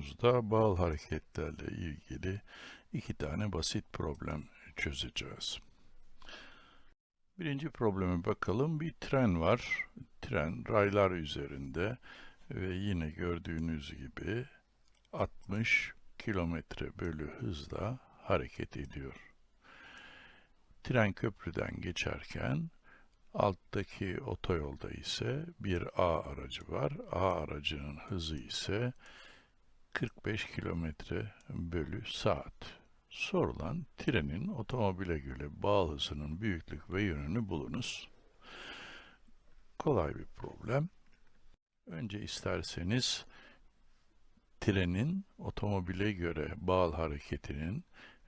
sorumuzda bağıl hareketlerle ilgili iki tane basit problem çözeceğiz. Birinci probleme bakalım. Bir tren var. Tren raylar üzerinde ve yine gördüğünüz gibi 60 kilometre bölü hızla hareket ediyor. Tren köprüden geçerken alttaki otoyolda ise bir A aracı var. A aracının hızı ise 45 kilometre bölü saat. Sorulan trenin otomobile göre bağ hızının büyüklük ve yönünü bulunuz. Kolay bir problem. Önce isterseniz trenin otomobile göre bağıl hareketinin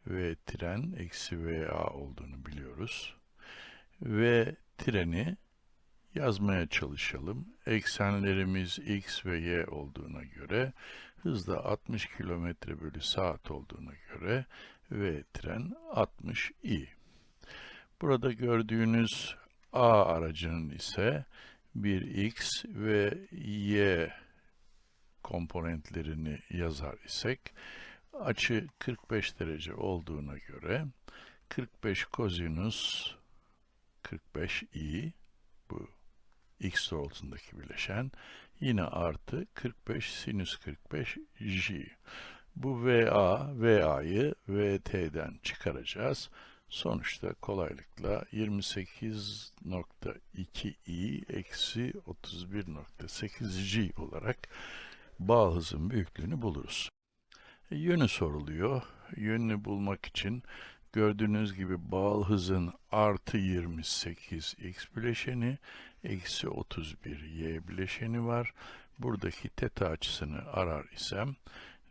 ve tren eksi VA olduğunu biliyoruz. Ve treni yazmaya çalışalım. Eksenlerimiz x ve y olduğuna göre, hızda 60 km bölü saat olduğuna göre ve tren 60 i. Burada gördüğünüz A aracının ise bir x ve y komponentlerini yazar isek, açı 45 derece olduğuna göre 45 kosinüs 45 i bu x doğrultusundaki bileşen yine artı 45 sinüs 45 j. Bu VA, VA'yı VT'den çıkaracağız. Sonuçta kolaylıkla 28.2i eksi 31.8j olarak bağ hızın büyüklüğünü buluruz. E, yönü soruluyor. Yönünü bulmak için gördüğünüz gibi bağ hızın artı 28 x bileşeni eksi 31 y bileşeni var. Buradaki teta açısını arar isem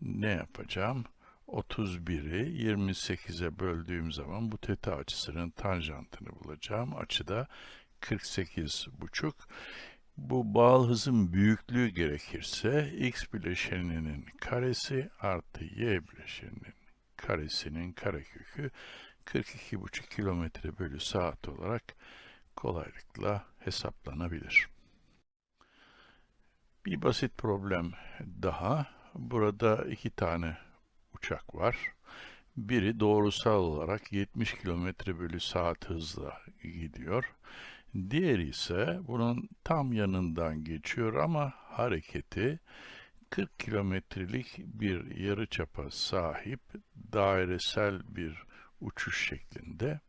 ne yapacağım? 31'i 28'e böldüğüm zaman bu teta açısının tanjantını bulacağım. Açıda 48 buçuk. Bu bağıl hızın büyüklüğü gerekirse x bileşeninin karesi artı y bileşeninin karesinin karekökü 42,5 kilometre bölü saat olarak kolaylıkla hesaplanabilir. Bir basit problem daha. Burada iki tane uçak var. Biri doğrusal olarak 70 km bölü saat hızla gidiyor. Diğeri ise bunun tam yanından geçiyor ama hareketi 40 kilometrelik bir yarıçapa sahip dairesel bir uçuş şeklinde.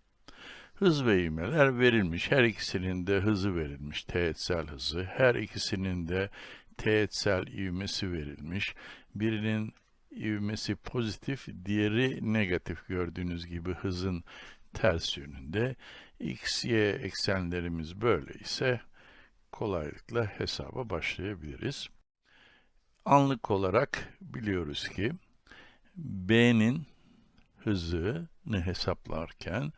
Hız ve ivmeler verilmiş. Her ikisinin de hızı verilmiş. Teğetsel hızı. Her ikisinin de teğetsel ivmesi verilmiş. Birinin ivmesi pozitif, diğeri negatif gördüğünüz gibi hızın ters yönünde. X, Y eksenlerimiz böyle ise kolaylıkla hesaba başlayabiliriz. Anlık olarak biliyoruz ki B'nin hızını hesaplarken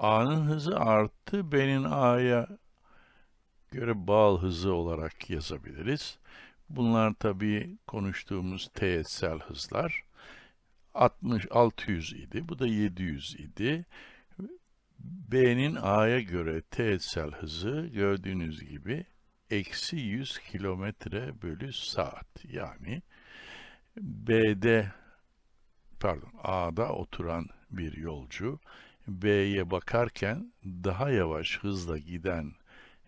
A'nın hızı artı B'nin A'ya göre bağlı hızı olarak yazabiliriz. Bunlar tabii konuştuğumuz teğetsel hızlar. 60 600 idi. Bu da 700 idi. B'nin A'ya göre teğetsel hızı gördüğünüz gibi eksi 100 kilometre bölü saat. Yani B'de pardon A'da oturan bir yolcu B'ye bakarken daha yavaş hızla giden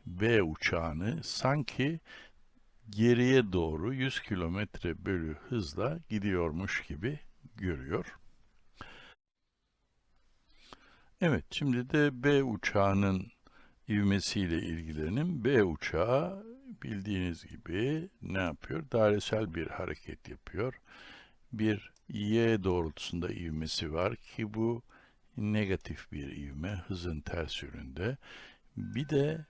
B uçağını sanki geriye doğru 100 kilometre bölü hızla gidiyormuş gibi görüyor. Evet, şimdi de B uçağının ivmesiyle ilgilenin. B uçağı bildiğiniz gibi ne yapıyor? Dairesel bir hareket yapıyor. Bir y doğrultusunda ivmesi var ki bu negatif bir ivme, hızın ters yönünde. Bir de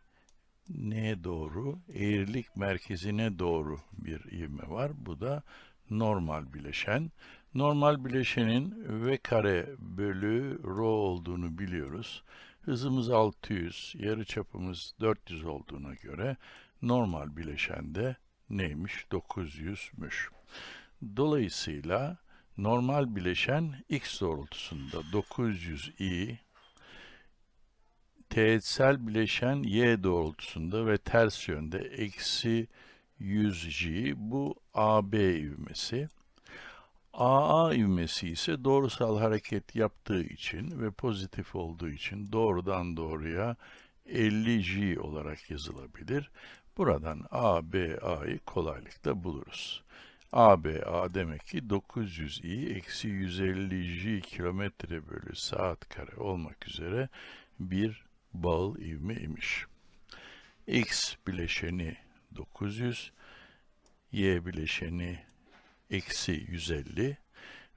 neye doğru? Eğrilik merkezine doğru bir ivme var. Bu da normal bileşen. Normal bileşenin v kare bölü rho olduğunu biliyoruz. Hızımız 600, yarıçapımız 400 olduğuna göre normal bileşende neymiş? 900'müş. Dolayısıyla normal bileşen x doğrultusunda 900i teğetsel bileşen y doğrultusunda ve ters yönde eksi 100j bu AB ivmesi. AA ivmesi ise doğrusal hareket yaptığı için ve pozitif olduğu için doğrudan doğruya 50J olarak yazılabilir. Buradan ABA'yı kolaylıkla buluruz. ABA demek ki 900i eksi 150J kilometre bölü saat kare olmak üzere bir bağıl ivme imiş. X bileşeni 900, Y bileşeni eksi 150.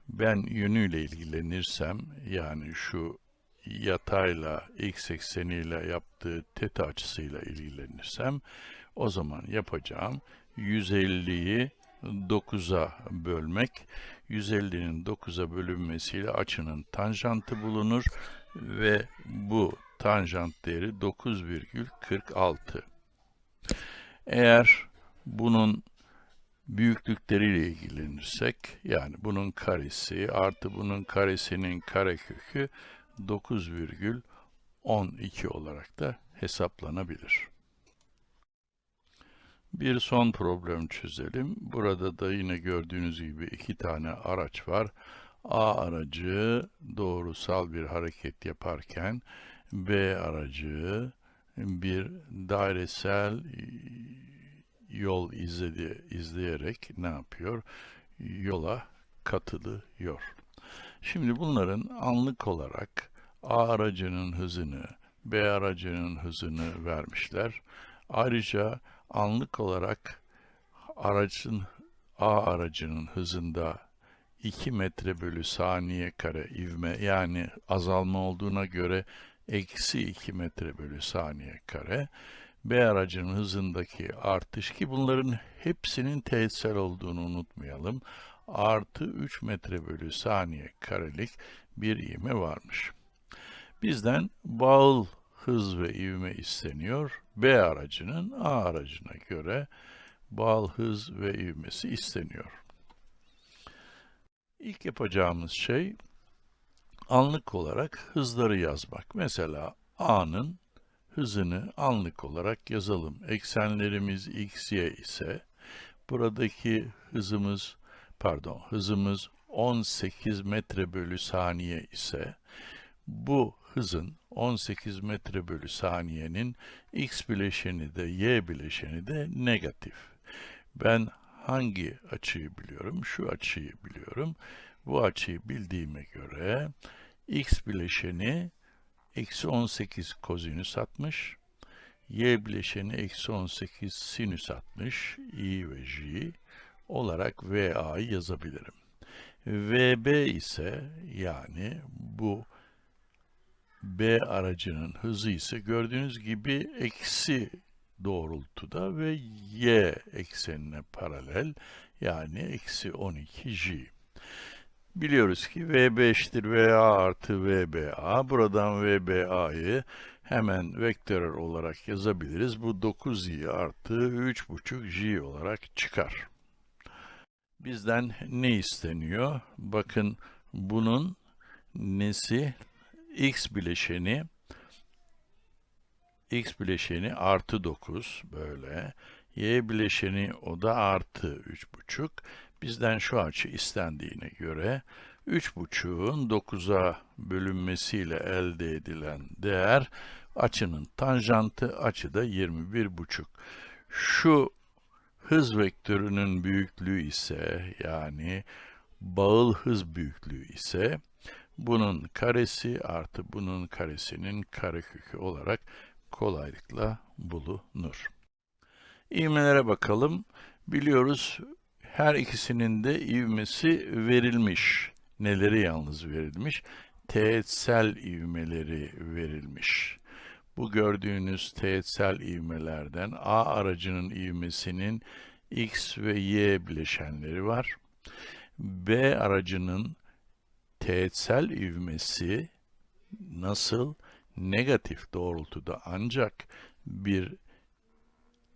Ben yönüyle ilgilenirsem yani şu yatayla x ekseniyle yaptığı teta açısıyla ilgilenirsem o zaman yapacağım 150'yi 9'a bölmek. 150'nin 9'a bölünmesiyle açının tanjantı bulunur ve bu tanjant değeri 9,46. Eğer bunun büyüklükleriyle ilgilenirsek, yani bunun karesi artı bunun karesinin karekökü 9,12 olarak da hesaplanabilir. Bir son problem çözelim. Burada da yine gördüğünüz gibi iki tane araç var. A aracı doğrusal bir hareket yaparken B aracı bir dairesel yol izledi, izleyerek ne yapıyor? Yola katılıyor. Şimdi bunların anlık olarak A aracının hızını, B aracının hızını vermişler. Ayrıca anlık olarak aracın A aracının hızında 2 metre bölü saniye kare ivme yani azalma olduğuna göre eksi 2 metre bölü saniye kare B aracının hızındaki artış ki bunların hepsinin teğetsel olduğunu unutmayalım. Artı 3 metre bölü saniye karelik bir ivme varmış. Bizden bağıl hız ve ivme isteniyor. B aracının A aracına göre bağıl hız ve ivmesi isteniyor. İlk yapacağımız şey anlık olarak hızları yazmak. Mesela A'nın hızını anlık olarak yazalım. Eksenlerimiz x, y ise buradaki hızımız pardon hızımız 18 metre bölü saniye ise bu hızın 18 metre bölü saniyenin x bileşeni de y bileşeni de negatif. Ben hangi açıyı biliyorum? Şu açıyı biliyorum. Bu açıyı bildiğime göre x bileşeni eksi 18 kosinüs 60, y bileşeni eksi 18 sinüs 60, i ve j olarak VA'yı yazabilirim. VB ise yani bu B aracının hızı ise gördüğünüz gibi eksi doğrultuda ve y eksenine paralel yani eksi 12j. Biliyoruz ki VB eşittir VA artı VBA. Buradan VBA'yı hemen vektörel olarak yazabiliriz. Bu 9i artı 3,5j olarak çıkar. Bizden ne isteniyor? Bakın bunun nesi? X bileşeni X bileşeni artı 9 böyle. Y bileşeni o da artı 3,5. Bizden şu açı istendiğine göre 3,5'un 9'a bölünmesiyle elde edilen değer açının tanjantı, açı da 21,5. Şu hız vektörünün büyüklüğü ise yani bağıl hız büyüklüğü ise bunun karesi artı bunun karesinin karekökü olarak kolaylıkla bulunur. İvmelere bakalım. Biliyoruz her ikisinin de ivmesi verilmiş. Neleri yalnız verilmiş? Teğetsel ivmeleri verilmiş. Bu gördüğünüz teğetsel ivmelerden A aracının ivmesinin X ve Y bileşenleri var. B aracının teğetsel ivmesi nasıl negatif doğrultuda ancak bir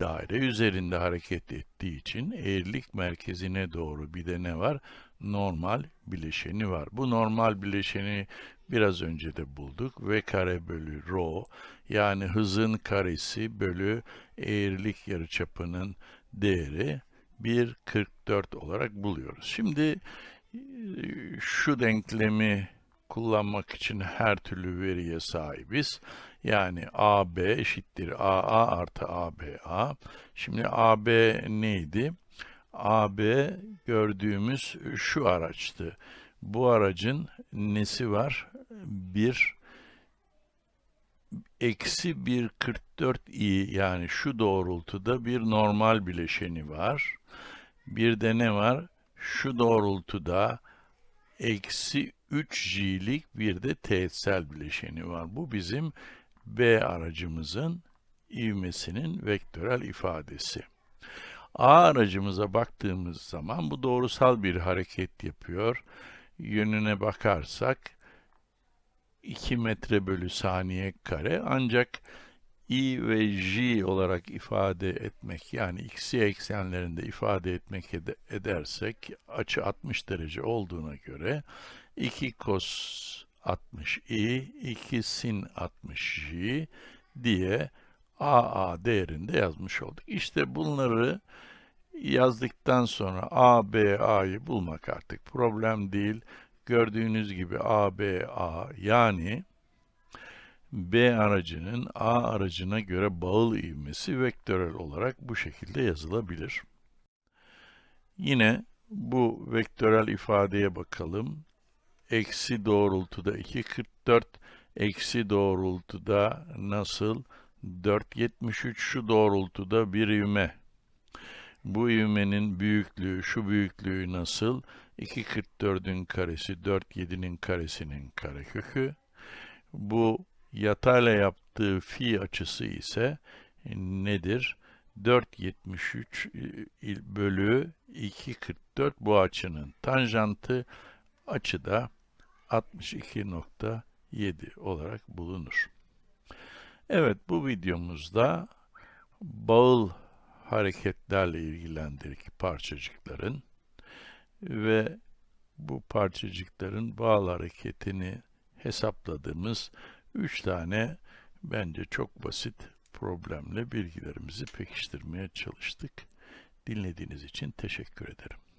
daire üzerinde hareket ettiği için eğrilik merkezine doğru bir de ne var? Normal bileşeni var. Bu normal bileşeni biraz önce de bulduk. V kare bölü rho yani hızın karesi bölü eğrilik yarıçapının değeri 1.44 olarak buluyoruz. Şimdi şu denklemi kullanmak için her türlü veriye sahibiz. Yani AB eşittir AA artı ABA. Şimdi AB neydi? AB gördüğümüz şu araçtı. Bu aracın nesi var? Bir eksi 1.44i yani şu doğrultuda bir normal bileşeni var. Bir de ne var? Şu doğrultuda eksi 3j'lik bir de teğetsel bileşeni var. Bu bizim B aracımızın ivmesinin vektörel ifadesi. A aracımıza baktığımız zaman bu doğrusal bir hareket yapıyor. Yönüne bakarsak 2 metre bölü saniye kare ancak i ve j olarak ifade etmek yani x'y eksenlerinde ifade etmek ede- edersek açı 60 derece olduğuna göre 2 cos 60 i 2 sin 60 j diye AA değerinde yazmış olduk. İşte bunları yazdıktan sonra ABA'yı bulmak artık problem değil. Gördüğünüz gibi ABA yani B aracının A aracına göre bağıl ivmesi vektörel olarak bu şekilde yazılabilir. Yine bu vektörel ifadeye bakalım. Eksi doğrultuda 2.44, eksi doğrultuda nasıl? 4.73 şu doğrultuda bir ivme. Bu ivmenin büyüklüğü, şu büyüklüğü nasıl? 2.44'ün karesi 4.7'nin karesinin karekökü. Bu yatayla yaptığı fi açısı ise nedir? 4.73 bölü 2.44 bu açının tanjantı açı da 62.7 olarak bulunur. Evet bu videomuzda bağıl hareketlerle ilgilendirdik parçacıkların ve bu parçacıkların bağıl hareketini hesapladığımız 3 tane bence çok basit problemle bilgilerimizi pekiştirmeye çalıştık. Dinlediğiniz için teşekkür ederim.